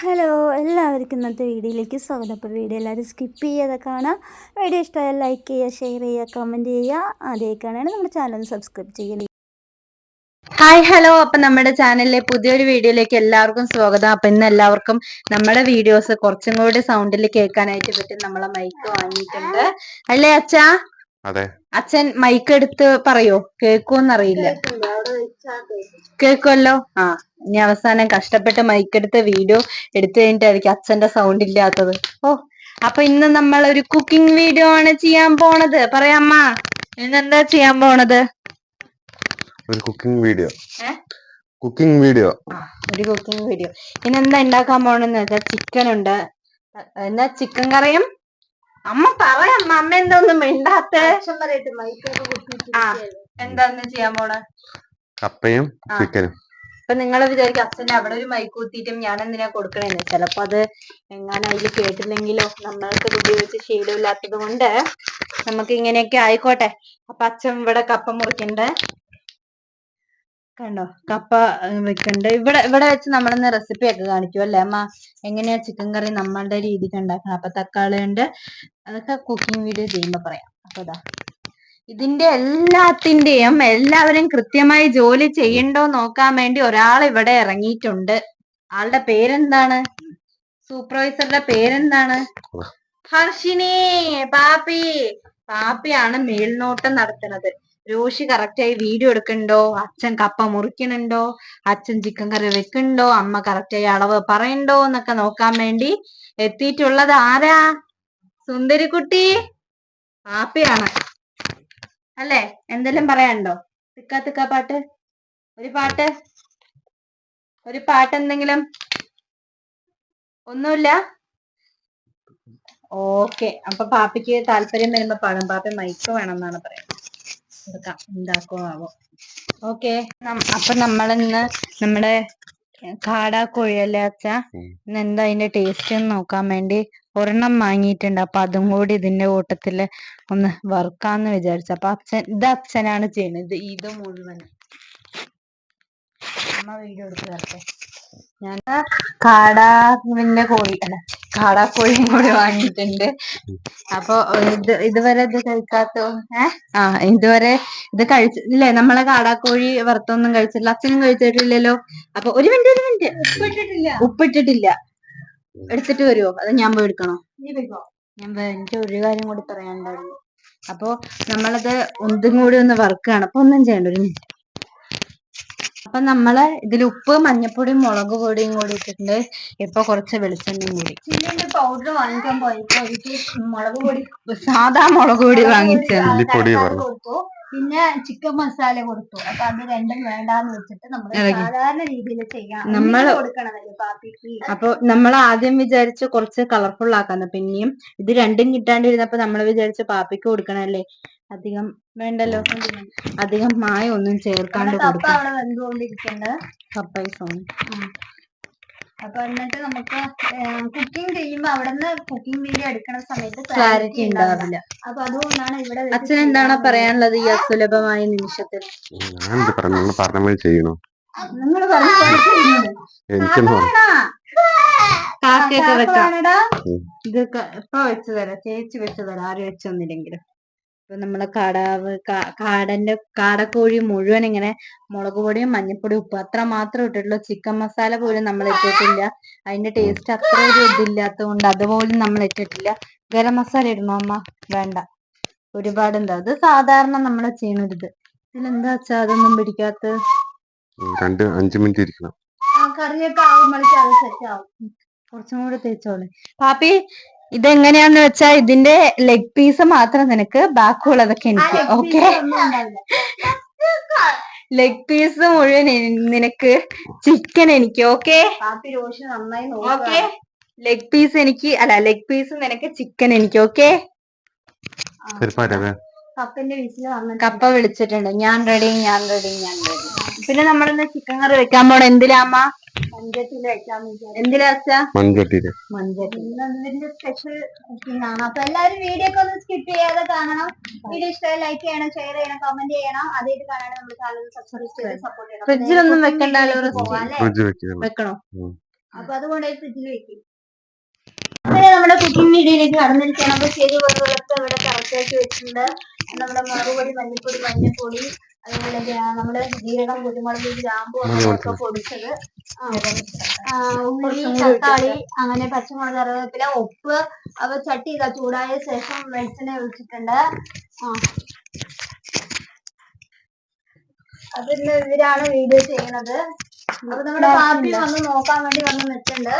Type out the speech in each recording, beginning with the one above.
Hello എല്ലാവർക്കും ഇന്നത്തെ വീഡിയോയിലേക്ക് സ്വാഗതം. അപ്പോൾ വീഡിയോ എല്ലാവരും സ്കിപ്പ് ചെയ്യാതെ കാണാം. വീഡിയോ ഇഷ്ടമായാൽ ലൈക്ക് ചെയ്യുക ഷെയർ ചെയ്യുക കമന്റ് ചെയ്യുക. ആദ്യമായി കാണാണ് നമ്മുടെ ചാനൽ സബ്സ്ക്രൈബ് ചെയ്യുക ഹായ് ഹലോ അപ്പൊ നമ്മുടെ ചാനലിലെ പുതിയൊരു വീഡിയോയിലേക്ക് എല്ലാവർക്കും സ്വാഗതം. അപ്പൊ ഇന്ന് എല്ലാവർക്കും നമ്മുടെ വീഡിയോസ് കുറച്ചും കൂടി സൗണ്ടിൽ കേൾക്കാനായിട്ട് പറ്റും. നമ്മളെ മൈക്ക് വാങ്ങിയിട്ടുണ്ട് അല്ലേ അച്ഛാ? അതെ. അച്ഛൻ മൈക്ക് എടുത്ത് പറയോ? കേൾക്കുമെന്നറിയില്ല കേൾക്കുമല്ലോ ആ ഇനി അവസാനം കഷ്ടപ്പെട്ട് മൈക്ക് എടുത്ത് വീഡിയോ എടുത്തു കഴിഞ്ഞിട്ടായിരിക്കും അച്ഛന്റെ സൗണ്ട് ഇല്ലാത്തത്. ഓ അപ്പൊ ഇന്ന് നമ്മൾ ഒരു കുക്കിംഗ് വീഡിയോ ആണ് ചെയ്യാൻ പോണത്. പറയാമ്മ ഇന്ന് എന്താ ചെയ്യാൻ പോണത്? ഒരു കുക്കിംഗ് വീഡിയോ? കുക്കിംഗ് വീഡിയോ ഒരു കുക്കിംഗ് വീഡിയോ ഇനി എന്താ ഉണ്ടാക്കാൻ പോണെന്ന് വെച്ചാൽ ചിക്കൻ ഉണ്ട്? എന്നാ ചിക്കൻ കറിയും? അമ്മ പറയമ്മ അമ്മ. എന്തൊന്നും മിണ്ടാത്ത? ആ. എന്താന്ന് ചെയ്യാൻ പോണ? കപ്പയും ചിക്കനും. ഇപ്പൊ നിങ്ങൾ വിചാരിക്കും അച്ഛന്റെ അവിടെ ഒരു മൈക്ക് കുത്തിയിട്ടും ഞാൻ എന്തിനാ കൊടുക്കണേന്ന്. ചിലപ്പോ അത് എങ്ങാനും അതിൽ കേട്ടില്ലെങ്കിലോ നമ്മൾക്ക് ഇത് ഉപയോഗിച്ച് ശീലമില്ലാത്തത് കൊണ്ട് നമുക്ക് ഇങ്ങനെയൊക്കെ ആയിക്കോട്ടെ. അപ്പൊ അച്ഛൻ ഇവിടെ കപ്പ മുറിക്കണ്ട്. കണ്ടോ? കപ്പ വെക്കണ്ട്. ഇവിടെ ഇവിടെ വെച്ച് നമ്മളിന്ന് റെസിപ്പി ഒക്കെ കാണിക്കും അല്ലേ അമ്മ? എങ്ങനെയാ ചിക്കൻ കറി നമ്മളുടെ രീതിക്ക് ഉണ്ടാക്കണം അപ്പൊ തക്കാളി ഉണ്ട്. അതൊക്കെ കുക്കിംഗ് വീഡിയോ ചെയ്യുമ്പോ പറയാം. അപ്പൊ ഇതാ ഇതിന്റെ എല്ലാത്തിന്റെയും എല്ലാവരും കൃത്യമായി ജോലി ചെയ്യണ്ടോ നോക്കാൻ വേണ്ടി ഒരാൾ ഇവിടെ ഇറങ്ങിയിട്ടുണ്ട്. ആളുടെ പേരെന്താണ്? സൂപ്പർവൈസറുടെ പേരെന്താണ്? ഹർഷിനി പാപ്പി. പാപ്പിയാണ് മേൽനോട്ടം നടത്തുന്നത്. രോഷി correct ആയി വീഡിയോ എടുക്കണ്ടോ? അച്ഛൻ കപ്പ മുറിക്കണുണ്ടോ? അച്ഛൻ ചിക്കൻ കറി വെക്കണ്ടോ? അമ്മ ആയി അളവ് പറയണ്ടോ? എന്നൊക്കെ നോക്കാൻ വേണ്ടി എത്തിയിട്ടുള്ളത് ആരാ? സുന്ദരിക്കുട്ടി പാപ്പയാണ്. അല്ലേ? എന്തെല്ലാം പറയാനുണ്ടോ? തിക്ക തിക്ക പാട്ട്. ഒരു പാട്ട്. ഒരു പാട്ട് എന്തെങ്കിലും? ഒന്നുമില്ല. ഓക്കെ. അപ്പൊ പാപ്പിക്ക് താല്പര്യം വരുമ്പോ പാടും. പാപ്പ മൈക്ക് വേണം എന്നാണ് പറയുന്നത്. കൊടുക്കാം. ആവോ ഓക്കെ. അപ്പൊ നമ്മളിന്ന് നമ്മുടെ കാടാ. ഇന്ന് എന്താ അതിന്റെ ടേസ്റ്റ് എന്ന് നോക്കാൻ വേണ്ടി ഒരെണ്ണം വാങ്ങിയിട്ടുണ്ട്. അപ്പൊ അതും കൂടി ഇതിന്റെ കൂട്ടത്തിൽ ഒന്ന് വറുക്കാന്ന് വിചാരിച്ചു. അപ്പൊ അച്ഛൻ ഇത് അച്ഛനാണ് ചെയ്യുന്നത് ഇത് ഇത് മുഴുവൻ അമ്മ വീഡിയോ എടുത്ത് ഞാൻ കാടാവിന്റെ കോഴി അല്ല കാടാ കോഴിയും കൂടി വാങ്ങിയിട്ടുണ്ട്. അപ്പൊ ഇത് ഇതുവരെ ഇത് കഴിക്കാത്ത ഏഹ് ആ ഇതുവരെ ഇത് കഴിച്ച ഇല്ലേ നമ്മളെ കാടാക്കോഴി വറുത്തൊന്നും കഴിച്ചില്ല അച്ഛനും കഴിച്ചിട്ടില്ലല്ലോ. അപ്പൊ ഒരു മിനിറ്റ് ഒരു മിനിറ്റ്. ഉപ്പിട്ടിട്ടില്ല. ഉപ്പിട്ടിട്ടില്ല. എടുത്തിട്ട് വരുമോ അത് ഞാൻ പോയി എടുക്കണോ? ഞാൻ എനിക്ക് ഒരു കാര്യം കൂടി പറയാനുണ്ടായിരുന്നു. അപ്പൊ നമ്മളത് ഒന്നും കൂടി ഒന്ന് വറുക്കുകയാണ് അപ്പൊ ഒന്നും ചെയ്യണ്ട ഒരു മിനിറ്റ്. അപ്പൊ നമ്മൾ ഇതിൽ ഉപ്പ് മഞ്ഞപ്പൊടിയും മുളക് പൊടിയും കൂടി ഇട്ടിട്ടുണ്ട്. ഇപ്പൊ കുറച്ച് വെളിച്ചെണ്ണയും കൂടി. പൗഡർ വാങ്ങിക്കാൻ പോയപ്പോ എനിക്ക് മുളക് പൊടി സാധാ മുളക് പൊടി വാങ്ങിച്ചു കൊടുത്തു. പിന്നെ ചിക്കൻ മസാല കൊടുത്തു. അപ്പൊ അത് രണ്ടും വേണ്ടാന്ന് വെച്ചിട്ട് നമ്മൾ സാധാരണ രീതിയിൽ ചെയ്യാം. നമ്മൾ ഒന്നിച്ച് കൊടുക്കണതല്ലേ പാപ്പിക്ക് അപ്പൊ നമ്മൾ ആദ്യം വിചാരിച്ച് കുറച്ച് കളർഫുൾ ആക്കാന്ന്. പിന്നെയും ഇത് രണ്ടും കിട്ടാണ്ടിരുന്നപ്പോ നമ്മൾ വിചാരിച്ച് പാപ്പിക്ക് കൊടുക്കണല്ലേ അധികം വേണ്ടല്ലോ? അധികം മായ ഒന്നും ചേർക്കാണ്ട് കപ്പ അവിടെ വെന്തുകൊണ്ടിരിക്കുന്നുണ്ട് പപ്പായ സോങ് അപ്പൊ എന്നിട്ട് നമുക്ക് കുക്കിംഗ് ചെയ്യുമ്പോ അവിടുന്ന് കുക്കിംഗ് വീഡിയോ എടുക്കുന്ന സമയത്ത് ക്ലാരിറ്റി ഉണ്ടാവില്ല. അപ്പൊ അതുകൊണ്ടാണ് ഇവിടെ അച്ഛൻ എന്താണ് പറയാനുള്ളത് ഈ അസുലഭമായ നിമിഷത്തിൽ? ഞാൻ പറഞ്ഞു? ചെയ്യണോ? നിങ്ങൾ പറഞ്ഞു. ഇത് ഇപ്പൊ വെച്ചു തരാം. ചേച്ചി വെച്ചു തരാം. ആരും വെച്ചൊന്നില്ലെങ്കിലും. ഇപ്പൊ നമ്മൾ കാടാവ് കാടന്റെ കാടക്കോഴി മുഴുവൻ ഇങ്ങനെ മുളക് പൊടിയും മഞ്ഞപ്പൊടിയും ഉപ്പ് അത്ര മാത്രം ഇട്ടിട്ടുള്ളൂ. ചിക്കൻ മസാല പോലും നമ്മൾ ഇട്ടിട്ടില്ല. അതിന്റെ ടേസ്റ്റ് അത്ര ഒരു ഇതില്ലാത്തത് കൊണ്ട് അതുപോലും നമ്മൾ ഇട്ടിട്ടില്ല. ഗരം മസാല ഇടണോ അമ്മ? വേണ്ട. ഒരുപാട് എന്താ അത് സാധാരണ നമ്മൾ ചെയ്യണൊരിത്. ഇതിലെന്താ വെച്ചാ അതൊന്നും പിടിക്കാത്ത രണ്ട് അഞ്ച് മിനിറ്റ് ഇരിക്കണം. ആ കറിയൊക്കെ ആവുമ്പോഴേക്കും അത് സെറ്റ് ആവും. കുറച്ചും കൂടെ തേച്ചോളെ. പാപ്പി ഇതെങ്ങനെയാന്ന് വെച്ചാ ഇതിന്റെ ലെഗ് പീസ് മാത്രം നിനക്ക് ബാക്കിയുള്ളതൊക്കെ എനിക്ക് ഓക്കെ ലെഗ് പീസ് മുഴുവൻ നിനക്ക് ചിക്കൻ എനിക്ക് ഓക്കെ ഓക്കെ ലെഗ് പീസ് എനിക്ക് അല്ല ലെഗ് പീസ് നിനക്ക് ചിക്കൻ എനിക്ക് ഓക്കെ കപ്പിന്റെ വീട്ടിൽ വന്നിട്ട് കപ്പ വിളിച്ചിട്ടുണ്ട്. ഞാൻ റെഡി ഞാൻ റെഡി ഞാൻ റെഡി പിന്നെ നമ്മളിന്ന് ചിക്കൻ കറി വെക്കാൻ പോണ. എന്തിലാമ്മ? പഞ്ചത്തിൽ വെക്കാന്ന് വിചാരിച്ചു എന്തിലാ മൺചട്ടിയിൽ. മഞ്ചട്ടി ഇന്ന് ഇതിന്റെ സ്പെഷ്യൽ കുക്കിംഗ് ആണ്? അപ്പൊ എല്ലാവരും വീഡിയോ ഒക്കെ ഒന്ന് സ്കിപ്പ് ചെയ്യാതെ കാണണം. വീഡിയോ ഇഷ്ടമായി ലൈക്ക് ചെയ്യണം ഷെയർ ചെയ്യണം കമന്റ് ചെയ്യണം. അതായിട്ട് കാണാൻ നമ്മൾ ചാനൽ സബ്സ്ക്രൈബ് ചെയ്ത് സപ്പോർട്ട് ചെയ്യണം. ഫ്രിഡ്ജിലൊന്നും വെക്കണ്ടല്ലോ ഫ്രിഡ്ജ് വെക്കണോ. അപ്പൊ അതുകൊണ്ട് ഫ്രിഡ്ജിൽ വെക്കും. വീഡിയോയിലേക്ക് കടന്നിരിക്കുകയാണ് അപ്പൊ ശരി വെറുതെ ഇവിടെ കറക്റ്റാക്കി വെച്ചിട്ടുണ്ട്. നമ്മുടെ മറുപടി മഞ്ഞപ്പൊടി മല്ലിപ്പൊടി മഞ്ഞപ്പൊടി അതുപോലെ ഗ്രാ- നമ്മുടെ ജീരകം കുരുമുളക് ഗ്രാമ്പു അങ്ങനെയൊക്കെ പൊടിച്ചത്. ഉള്ളി തക്കാളി അങ്ങനെ പച്ചമുളക് കറിവേപ്പില ഉപ്പ് അവ ചട്ടി ഇതാ ചൂടായ ശേഷം വെളിച്ചെണ്ണ ഒഴിച്ചിട്ടുണ്ട്. ആ. ഇന്ന് ഇവരാണ് വീഡിയോ ചെയ്യണത് അപ്പൊ നമ്മുടെ പാപ്പി വന്ന് നോക്കാൻ വേണ്ടി വന്ന് നിൽക്കുന്നുണ്ട്.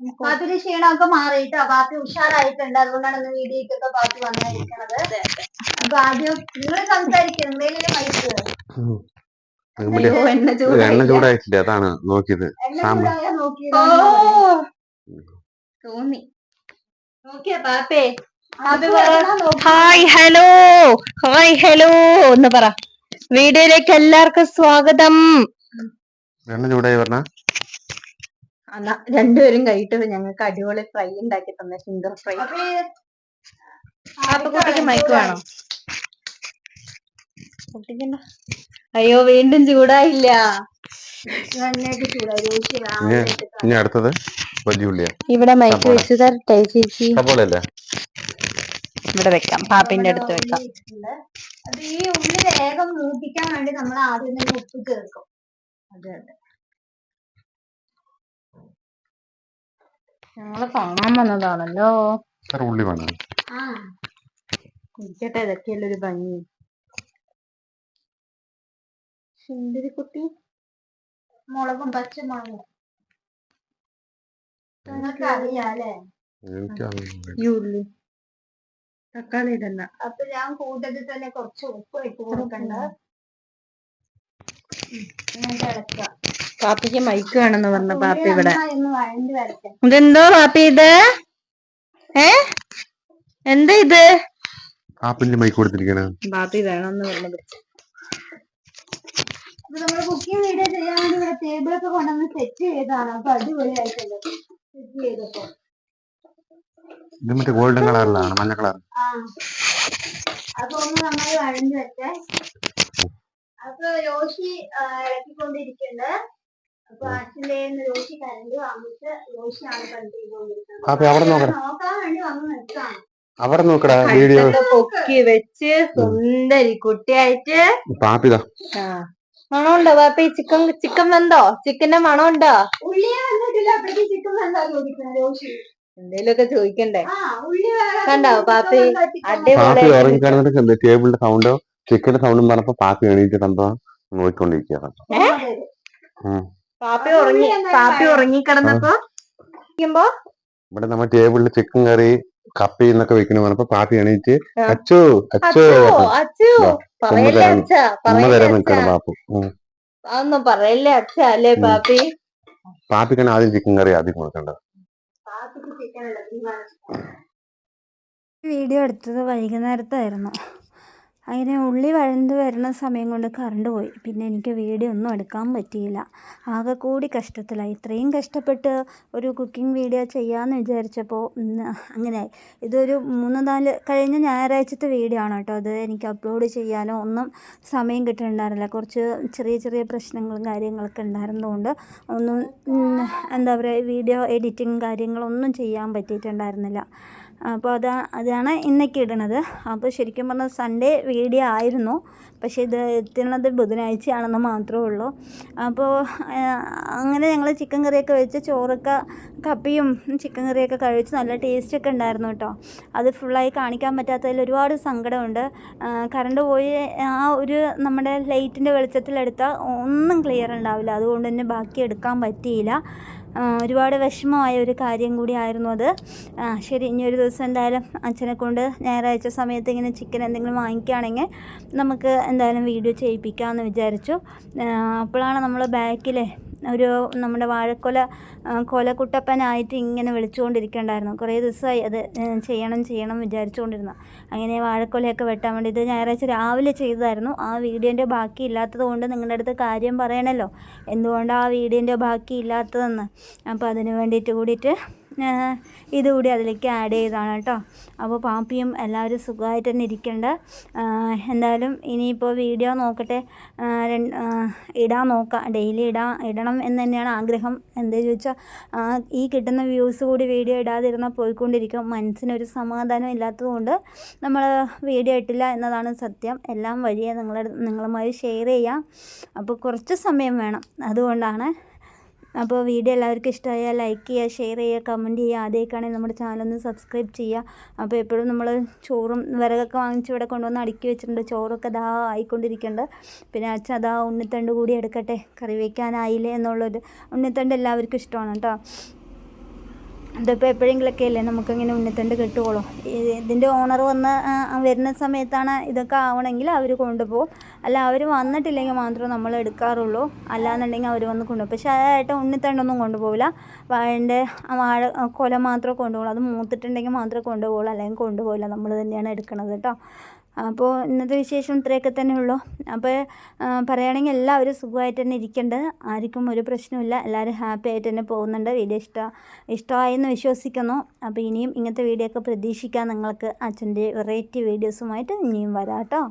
പാപ്പിന്റെ ക്ഷീണമൊക്കെ മാറിയിട്ട്? പാത്തി ഉഷാറായിട്ടുണ്ട്. അതുകൊണ്ടാണ് ഇന്ന് വീഡിയോക്കൊക്കെ പാത്തി വന്നിരിക്കണത് അപ്പൊ ആദ്യം നിങ്ങൾ സംസാരിക്കും. എന്തെങ്കിലും മൈക്ക്. എണ്ണ ചൂടായിട്ടില്ല. അതാണ് നോക്കിയത്. തോന്നി. നോക്കിയാ പാപ്പേ. Hi hello. Hi hello. ഒന്ന് പറ. വീഡിയോയിലേക്ക് എല്ലാവർക്കും സ്വാഗതം. എണ്ണ ചൂടായി പറഞ്ഞ? എന്നാ രണ്ടുപേരും കഴിയിട്ട് ഞങ്ങൾക്ക് അടിപൊളി ഫ്രൈ ഉണ്ടാക്കി തന്നെ ഫിംഗർ ഫ്രൈ അപ്പൊ കുട്ടിക്ക് മൈക്ക് വേണോ? കുട്ടിക്കണ്ട അയ്യോ വീണ്ടും ചൂടായില്ല. ഇനി അടുത്തത് വലിയ ഉള്ളിയാ ഇവിടെ മൈക്ക്. വെച്ച് തരട്ടെ ചേച്ചി? ഇവിടെ വെക്കാം. പാപ്പിന്റെ അടുത്ത് വെക്കാം. ഈ ഉള്ളി വേഗം മൂപ്പിക്കാൻ വേണ്ടി നമ്മൾ ആദ്യം തന്നെ ഉപ്പ് ചേർക്കും. അതെ അതെ. ഞങ്ങൾ കാണാൻ വന്നതാണല്ലോ. ഉള്ളി വേണം? ആ. ഇരിക്കട്ടെ ഇതൊക്കെയല്ലേ ഒരു ഭംഗി. സുന്ദരി കുട്ടി മുളകും പച്ചമുളകും. നിങ്ങൾക്ക് അറിയാലേ എനിക്കറിയില്ല. ഈ ഉള്ളി. തക്കാളി ഇടണ്ട അപ്പൊ ഞാൻ കൂട്ടത്തിൽ തന്നെ കുറച്ച് ഉപ്പ് ഇട്ട് കൊടുക്കണ്ട. പാപ്പിക്ക് മൈക്ക് വേണമെന്ന് പറഞ്ഞ പാപ്പി ഇവിടെ ഇതെന്തോ പാപ്പി ഇത്? ഏ? എന്താ ഇത്? പാപ്പിന്റെ മൈക്ക് കൊടുത്തിരിക്കണ. പാപ്പി വേണമെന്ന് പറഞ്ഞത് അപ്പൊ നമ്മൾ കുക്കിംഗ് വീഡിയോ ചെയ്യാൻ വേണ്ടി ഇവിടെ ടേബിളൊക്കെ കൊണ്ടുവന്ന് സെറ്റ് ചെയ്തതാണ്. അപ്പൊ അടിപൊളിയായിട്ടുണ്ട്. സെറ്റ് ചെയ്തപ്പോ. ഇത് മറ്റേ ഗോൾഡൻ കളറിലാണ് മഞ്ഞ കളർ ആ. അപ്പൊ ഒന്ന് നന്നായി വഴഞ്ഞു വെച്ചേ അപ്പൊ രോഷി ഇറക്കിക്കൊണ്ടിരിക്കുന്നത് അപ്പൊ അച്ഛന്റെ രോഷി കരണ്ട് വാങ്ങിച്ച് രോഷിയാണ് കണ്ട് ചെയ്തുകൊണ്ടിരിക്കുന്നത് നോക്കടാ. നോക്കാൻ വേണ്ടി വന്ന് നിൽക്കാണ്. അവിടെ നോക്കടാ വീഡിയോ. പൊക്കി വെച്ച് സുന്ദരി കുട്ടിയായിട്ട്. പാപ്പിതാ. മണമുണ്ടോ പാപ്പി? ചിക്കൻ ചിക്കൻ വെന്തോ? ചിക്കന്റെ മണമുണ്ടോ? ഉള്ളിയെ വന്നിട്ടില്ല. അപ്പോഴേക്ക് ചിക്കൻ എന്താ ചോദിക്കുന്നത് രോഷി. എന്തേലൊക്കെ ചോദിക്കണ്ടേ? ആ ഉള്ളി കണ്ടോ പാപ്പി? പാപ്പി അടിപൊളി ടേബിളിന്റെ സൗണ്ടോ ചിക്കന്റെ സൗണ്ടും പറഞ്ഞപ്പോ പാപ്പി എണീറ്റ് കണ്ടോ നോക്കിക്കൊണ്ടിരിക്കുകയാണ് പാപ്പി ഉറങ്ങി പാപ്പി ഇവിടെ നമ്മ ടേബിളിൽ ചിക്കൻ കറി കപ്പി എന്നൊക്കെ വെക്കണ പറഞ്ഞപ്പോ പാപ്പി എണീറ്റ് അച്ചു അച്ചു. തരാൻ- ഉമ്മ തരാൻ നിൽക്കണം പാപ്പു. അതൊന്നും പറയല്ലേ അച്ഛാ അല്ലേ. പാപ്പി? പാപ്പിക്കാണ് ആദ്യം ചിക്കൻ കറി ആദ്യം കൊടുക്കേണ്ടത്. വീഡിയോ എടുത്തത് വൈകുന്നേരത്തായിരുന്നു. അങ്ങനെ ഉള്ളി വഴന്ന് വരുന്ന സമയം കൊണ്ട് കറണ്ട് പോയി. പിന്നെ എനിക്ക് വീഡിയോ ഒന്നും എടുക്കാൻ പറ്റിയില്ല. ആകെ കൂടി കഷ്ടത്തിലായി. ഇത്രയും കഷ്ടപ്പെട്ട് ഒരു കുക്കിംഗ് വീഡിയോ ചെയ്യാമെന്ന് വിചാരിച്ചപ്പോൾ അങ്ങനെ അങ്ങനെയായി ഇതൊരു മൂന്ന് നാല് കഴിഞ്ഞ ഞായറാഴ്ചത്തെ വീഡിയോ ആണ് കേട്ടോ അത്. എനിക്ക് അപ്ലോഡ് ചെയ്യാനോ ഒന്നും സമയം കിട്ടുന്നുണ്ടായിരുന്നില്ല കുറച്ച് ചെറിയ ചെറിയ പ്രശ്നങ്ങളും കാര്യങ്ങളൊക്കെ ഉണ്ടായിരുന്നതുകൊണ്ട് ഒന്നും എന്താ പറയുക വീഡിയോ എഡിറ്റിംഗ് കാര്യങ്ങളൊന്നും ചെയ്യാൻ പറ്റിയിട്ടുണ്ടായിരുന്നില്ല. അപ്പോൾ അതാ അതാണ് ഇന്നൊക്കെ ഇടണത്. അപ്പോൾ ശരിക്കും പറഞ്ഞാൽ സൺഡേ വീഡിയോ ആയിരുന്നു. പക്ഷേ ഇത് എത്തുന്നത് ബുധനാഴ്ചയാണെന്ന് മാത്രമേ ഉള്ളൂ. അപ്പോൾ അങ്ങനെ ഞങ്ങൾ ചിക്കൻ കറിയൊക്കെ വെച്ച് ചോറൊക്കെ കപ്പിയും ചിക്കൻ കറിയൊക്കെ കഴിച്ച് നല്ല ടേസ്റ്റൊക്കെ ഉണ്ടായിരുന്നു കേട്ടോ. അത് ഫുള്ളായി കാണിക്കാൻ പറ്റാത്തതിൽ ഒരുപാട് സങ്കടമുണ്ട്. കറണ്ട് പോയി ആ ഒരു നമ്മുടെ ലൈറ്റിന്റെ വെളിച്ചത്തിലെടുത്താൽ ഒന്നും ക്ലിയർ ഉണ്ടാവില്ല. അതുകൊണ്ട് തന്നെ ബാക്കി എടുക്കാൻ പറ്റിയില്ല. ഒരുപാട് വിഷമമായ ഒരു കാര്യം കൂടി ആയിരുന്നു അത് ശരി ഇനി ഒരു ദിവസം എന്തായാലും അച്ഛനെ കൊണ്ട് ഞായറാഴ്ച സമയത്ത് ഇങ്ങനെ ചിക്കൻ എന്തെങ്കിലും വാങ്ങിക്കുകയാണെങ്കിൽ നമുക്ക് എന്തായാലും വീഡിയോ ചെയ്യിപ്പിക്കാമെന്ന് വിചാരിച്ചു. അപ്പോഴാണ് നമ്മൾ ബാക്കിൽ ഒരു നമ്മുടെ വാഴക്കൊല കൊലക്കുട്ടപ്പനായിട്ട് ഇങ്ങനെ വിളിച്ചുകൊണ്ടിരിക്കണ്ടായിരുന്നു. കുറേ ദിവസമായി അത് ചെയ്യണം ചെയ്യണം വിചാരിച്ചുകൊണ്ടിരുന്ന. അങ്ങനെ വാഴക്കൊലയൊക്കെ വെട്ടാൻ വേണ്ടി ഇത് ഞായറാഴ്ച രാവിലെ ചെയ്തതായിരുന്നു. ആ വീഡിയോന്റെ ബാക്കി ഇല്ലാത്തത് കൊണ്ട് നിങ്ങളുടെ അടുത്ത് കാര്യം പറയണമല്ലോ എന്തുകൊണ്ടാണ് ആ വീഡിയോന്റെ ബാക്കി ഇല്ലാത്തതെന്ന്? അപ്പോൾ അതിന് വേണ്ടിയിട്ട് കൂടിയിട്ട് ഇതുകൂടി അതിലേക്ക് ആഡ് ചെയ്തതാണ് കേട്ടോ. അപ്പോൾ പാപ്പിയും എല്ലാവരും സുഖമായിട്ട് തന്നെ ഇരിക്കേണ്ട. എന്തായാലും ഇനിയിപ്പോൾ വീഡിയോ നോക്കട്ടെ. ഇടാൻ നോക്കാം. ഡെയിലി ഇടാൻ ഇടണം എന്ന് തന്നെയാണ് ആഗ്രഹം. എന്താ ചോദിച്ചാൽ ഈ കിട്ടുന്ന വ്യൂസ് കൂടി വീഡിയോ ഇടാതിരുന്നാൽ പോയിക്കൊണ്ടിരിക്കും. മനസ്സിനൊരു സമാധാനം ഇല്ലാത്തതുകൊണ്ട് നമ്മൾ വീഡിയോ ഇട്ടില്ല എന്നതാണ് സത്യം. എല്ലാം വഴിയെ നിങ്ങളുടെ നിങ്ങളുമായി ഷെയർ ചെയ്യാം. അപ്പോൾ കുറച്ച് സമയം വേണം. അതുകൊണ്ടാണ് അപ്പോൾ വീഡിയോ എല്ലാവർക്കും ഇഷ്ടമായാൽ ലൈക്ക് ചെയ്യുക ഷെയർ ചെയ്യുക കമന്റ് ചെയ്യുക. ആദ്യമൊക്കെയാണെങ്കിൽ നമ്മുടെ ചാനലൊന്ന് സബ്സ്ക്രൈബ് ചെയ്യുക. അപ്പോൾ എപ്പോഴും നമ്മൾ ചോറും വിറകൊക്കെ വാങ്ങിച്ച് ഇവിടെ കൊണ്ടുവന്ന് അടുക്കി വെച്ചിട്ടുണ്ട്. ചോറൊക്കെ ദാ ആയിക്കൊണ്ടിരിക്കുന്നുണ്ട്. പിന്നെ അച്ഛൻ അതാ ഉണ്ണിത്തണ്ട് കൂടി എടുക്കട്ടെ. കറി വയ്ക്കാനായില്ലേ എന്നുള്ളൊരു ഉണ്ണിത്തണ്ട് എല്ലാവർക്കും ഇഷ്ടമാണ് കേട്ടോ. ഇതിപ്പോൾ എപ്പോഴെങ്കിലൊക്കെ അല്ലേ നമുക്കിങ്ങനെ ഉണ്ണിത്തണ്ട് കിട്ടുകയുള്ളൂ. ഇതിന്റെ ഓണർ വന്ന് വരുന്ന സമയത്താണ് ഇതൊക്കെ ആവണമെങ്കിൽ അവർ കൊണ്ടുപോകും. അല്ല അവർ വന്നിട്ടില്ലെങ്കിൽ മാത്രമേ നമ്മൾ എടുക്കാറുള്ളൂ. അല്ലാന്നുണ്ടെങ്കിൽ അവർ വന്ന് കൊണ്ടുപോകും. പക്ഷേ അതായിട്ട് ഉണ്ണിത്തണ്ടൊന്നും കൊണ്ടുപോകില്ല. വാഴന്റെ വാഴ കൊല മാത്രമേ കൊണ്ടുപോകുള്ളൂ. അത് മൂത്തിട്ടുണ്ടെങ്കിൽ മാത്രമേ കൊണ്ടുപോകുള്ളൂ. അല്ലെങ്കിൽ കൊണ്ടുപോകില്ല. നമ്മൾ തന്നെയാണ് എടുക്കണത് കേട്ടോ. അപ്പോൾ ഇന്നത്തെ വിശേഷം ഇത്രയൊക്കെ തന്നെ ഉള്ളൂ. അപ്പോൾ പറയുകയാണെങ്കിൽ എല്ലാവരും സുഖമായിട്ട് തന്നെ ഇരിക്കേണ്ടത് ആർക്കും ഒരു പ്രശ്നമില്ല എല്ലാവരും ഹാപ്പി ആയിട്ട് തന്നെ പോകുന്നുണ്ട്. വീഡിയോ ഇഷ്ട ഇഷ്ടമായെന്ന് വിശ്വസിക്കുന്നു. അപ്പോൾ ഇനിയും ഇങ്ങനത്തെ വീഡിയോ ഒക്കെ പ്രതീക്ഷിക്കാം. നിങ്ങൾക്ക് അച്ഛന്റെ വെറൈറ്റി വീഡിയോസുമായിട്ട് ഇനിയും വരാം കേട്ടോ.